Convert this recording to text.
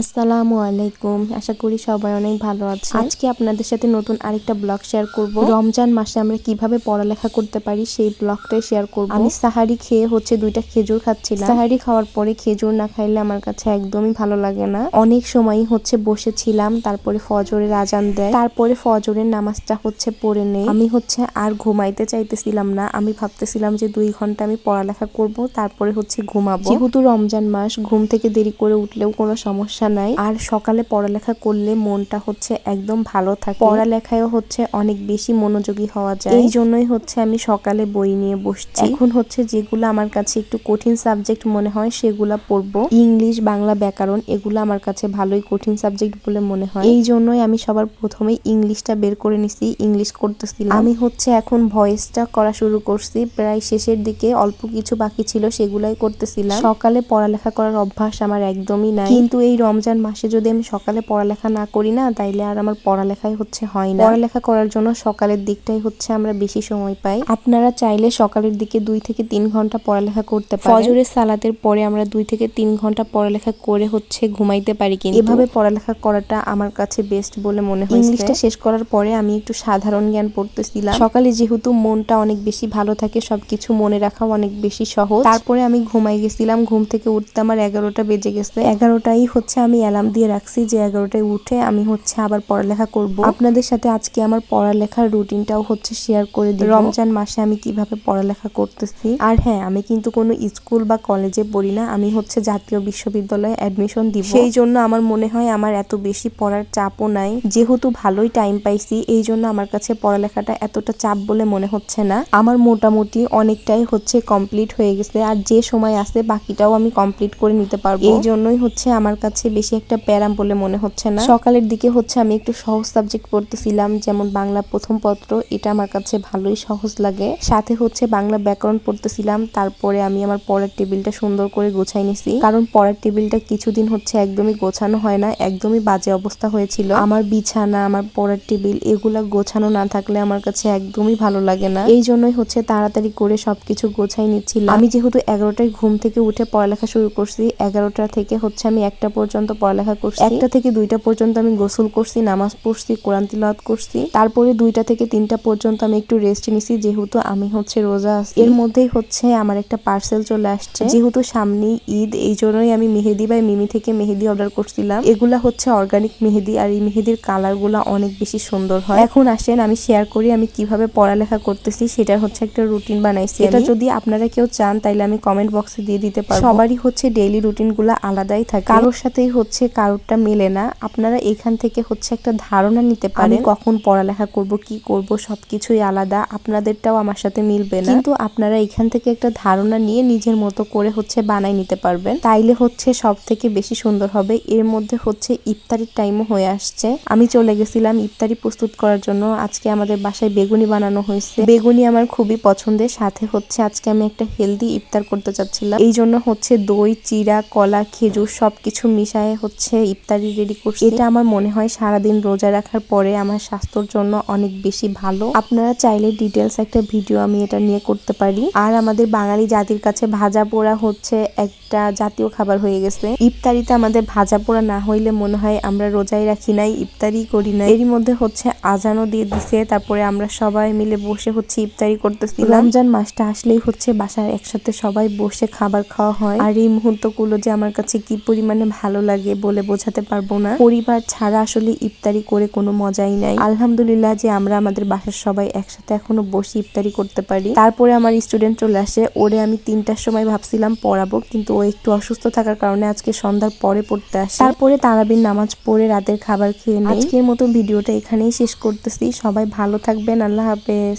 আসসালামু আলাইকুম। আশা করি সবাই অনেক ভালো আছে আজকে আপনাদের সাথে নতুন আরেকটা ব্লগ শেয়ার করব। রমজান মাসে আমরা কীভাবে পড়ালেখা করতে পারি সেই ব্লগটাই শেয়ার করব। আমি সাহারি খেয়ে হচ্ছে দুইটা খেজুর খাচ্ছিলাম। সাহারি খাওয়ার পরে খেজুর না খাইলে আমার কাছে একদমই ভালো লাগে না। অনেক সময় হচ্ছে বসেছিলাম, তারপরে ফজরের আজান দেয়। তারপরে ফজরের নামাজটা হচ্ছে পড়ে নেই। আমি হচ্ছে আর ঘুমাইতে চাইতেছিলাম না। আমি ভাবতেছিলাম যে দুই ঘণ্টা আমি পড়ালেখা করব, তারপরে হচ্ছে ঘুমাবো। যেহেতু রমজান মাস, ঘুম থেকে দেরি করে উঠলেও কোনো সমস্যা নাই। আর সকালে পড়ালেখা করলে মনটা হচ্ছে একদম ভালো থাকে। পড়ালেখায়ও হচ্ছে অনেক বেশি মনোযোগী হওয়া যায়। এই জন্যই হচ্ছে আমি সকালে বই নিয়ে বসছি। এখন হচ্ছে যেগুলো আমার কাছে একটু কঠিন সাবজেক্ট মনে হয় সেগুলা পড়ব। ইংলিশ, বাংলা, ব্যাকরণ এগুলো আমার কাছে ভালোই কঠিন সাবজেক্ট বলে মনে হয়। এই জন্যই আমি সবার প্রথমে ইংলিশটা বের করে নিছি, ইংলিশ করতেছিলাম। আমি হচ্ছে এখন ভয়েসটা করা শুরু করছি, প্রায় শেষের দিকে অল্প কিছু বাকি ছিল সেগুলাই করতেছিলাম। সকালে পড়ালেখা করার অভ্যাস আমার একদমই নাই। কিন্তু এই রমজান মাসে যদি আমি সকালে পড়ালেখা না করি না তাইলে আর আমার পড়ালেখাই হচ্ছে হয় না। পড়ালেখা করার জন্য সকালের দিকটাই হচ্ছে আমরা বেশি সময় পাই। আপনারা চাইলে সকালের দিকে দুই থেকে তিন ঘণ্টা পড়ালেখা করতে পারেন। ফজরের সালাতের পরে আমরা দুই থেকে তিন ঘণ্টা পড়ালেখা করে হচ্ছে ঘুমাইতে পারি কিন্তু। এভাবে পড়ালেখা করাটা আমার কাছে বেস্ট বলে মনে হয় ইংলিশটা শেষ করার পরে আমি একটু সাধারণ জ্ঞান পড়তেছিলাম। সকালে যেহেতু মনটা অনেক বেশি ভালো থাকে সবকিছু মনে রাখা অনেক বেশি সহজ। তারপরে আমি ঘুমাই গেছিলাম ঘুম থেকে উঠতে আমার এগারোটা বেজে গেছে। এগারোটাই হচ্ছে আমি অ্যালার্ম দিয়ে রাখছি যে এগারোটায় উঠে আমি হচ্ছে আবার পড়ালেখা করব। আপনাদের সাথে আজকে আমার পড়ালেখার রুটিনটাও হচ্ছে শেয়ার করে দিই রমজান মাসে আমি কীভাবে পড়ালেখা করতেছি? আর হ্যাঁ আমি কিন্তু কোনো স্কুল বা কলেজে পড়ি না, আমি হচ্ছে জাতীয় বিশ্ববিদ্যালয়ে অ্যাডমিশন দিব। সেই জন্য আমার মনে হয় আমার এত বেশি পড়ার চাপও নাই। যেহেতু ভালোই টাইম পাইছি, এই জন্য আমার কাছে পড়ালেখাটা এতটা চাপ বলে মনে হচ্ছে না। আমার মোটামুটি অনেকটাই হচ্ছে কমপ্লিট হয়ে গেছে, আর যে সময় আছে বাকিটাও আমি কমপ্লিট করে নিতে পারব। এই জন্যই হচ্ছে আমার কাছে বেশি একটা প্যারাম বলে মনে হচ্ছে না। সকালের দিকে হচ্ছে আমি একটু সহজ সাবজেক্ট পড়তেছিলাম, যেমন বাংলা প্রথম পত্র, এটা আমার কাছে ভালোই সহজ লাগে। সাথে হচ্ছে বাংলা ব্যাকরণ পড়তেছিলাম, তারপরে আমি আমার পড়ার টেবিলটা সুন্দর করে গোছাই নিছি। কারণ পড়ার টেবিলটা কিছুদিন হচ্ছে একদমই গোছানো হয় না, একদমই বাজে অবস্থা হয়েছিল। আমার বিছানা, আমার পড়ার টেবিল, এগুলা গোছানো না থাকলে আমার কাছে একদমই ভালো লাগে না। এই জন্যই হচ্ছে তাড়াতাড়ি করে সবকিছু গোছাই নিচ্ছিলাম। আমি যেহেতু এগারোটায় ঘুম থেকে উঠে পড়ালেখা শুরু করছি, এগারোটা থেকে হচ্ছে আমি একটা পর্যন্ত পড়ালেখা করছি। একটা থেকে দুইটা পর্যন্ত আমি গোসল করছি নামাজ পড়ছি কোরআন তিলাওয়াত করছি। তারপরে দুইটা থেকে তিনটা পর্যন্ত আমি একটু রেস্ট নিছি যেহেতু আমি হচ্ছে রোজা আছি। এর মধ্যেই হচ্ছে আমার একটা পার্সেল চলে আসছে। যেহেতু সামনেই ঈদ এই জন্যই আমি মেহেদি বাই মিমি থেকে মেহেদি অর্ডার করছিলাম। এগুলা হচ্ছে অর্গানিক মেহেদি আর এই মেহেদির কালারগুলা অনেক বেশি সুন্দর হয়। এখন আসেন আমি শেয়ার করি আমি কীভাবে পড়ালেখা করতেছি সেটা হচ্ছে একটা রুটিন বানাইছি এটা যদি আপনারা কেউ চান তাইলে আমি কমেন্ট বক্সে দিয়ে দিতে পারব। সবারই হচ্ছে ডেইলি রুটিনগুলা আলাদাই থাকে। কারোর সাথেই হচ্ছে কারোরটা মেলে না। আপনারা এখান থেকে হচ্ছে একটা ধারণা নিতে পারেন। কখন পড়ালেখা করব কি করব সবকিছুই আলাদা। আপনাদেরটাও আমার সাথে মিলবে না। কিন্তু আপনারা এখান থেকে একটা ধারণা নিয়ে নিজের মতো করে হচ্ছে বানাই নিতে পারবেন। তাইলে হচ্ছে সব থেকে বেশি সুন্দর হবে। এর মধ্যে হচ্ছে ইফতারির টাইমও হয়ে আসছে। আমি চলে গেছিলাম ইফতারি প্রস্তুত করার জন্য। আজকে আমাদের বাসায় বেগুনি বানানো হয়েছে। বেগুনি আমার খুবই পছন্দের। সাথে হচ্ছে আজকে আমি একটা হেলদি ইফতার করতে চাচ্ছিলাম। এই জন্য হচ্ছে দই চিরা কলা খেজুর সবকিছু মিশায়ে হচ্ছে ইফতারি রেডি করছি। এটা আমার মনে হয় সারাদিন রোজা রাখার পরে আমার স্বাস্থ্যর জন্য অনেক বেশি ভালো। আপনারা চাইলে ডিটেলস একটা ভিডিও আমি এটা নিয়ে করতে পারি। আর আমাদের বাঙালি জাতির কাছে ভাজা পোড়া হচ্ছে একটা জাতীয় খাবার হয়ে গেছে। ইফতারিতে আমাদের ভাজা পোড়া না হইলে মনে হয় আমরা রোজাই রাখি নাই ইফতারি করি না এরই মধ্যে হচ্ছে আজানও দিয়ে দিছে তারপরে আমরা সবাই মিলে বসে হচ্ছে ইফতারি করতেছি। রমজান মাসটা আসলেই হচ্ছে বাসায় একসাথে সবাই বসে খাবার খাওয়া হয়। আর এই মুহূর্তগুলো যে আমার কাছে কি পরিমাণে ভালো লাগে বলে বোঝাতে পারব না। পরিবার ছাড়া আসলে ইফতারি করে কোনো মজাই নাই। আলহামদুলিল্লাহ যে আমরা আমাদের বাসার সবাই একসাথে এখনও বসে ইফতারি করতে পারি। তারপরে আমার স্টুডেন্ট চলে আসে। ওরে আমি তিনটার সময় ভাবছিলাম পড়াবো, কিন্তু ও একটু অসুস্থ থাকার কারণে আজকে সন্ধ্যার পরে পড়তে আসে। তারপরে তারাবির নামাজ পড়ে রাতের খাবার খেয়ে নেই। আজকের মতো ভিডিওটা এখানেই শেষ করতেছি। সবাই ভালো থাকবেন। আল্লাহ হাফেজ।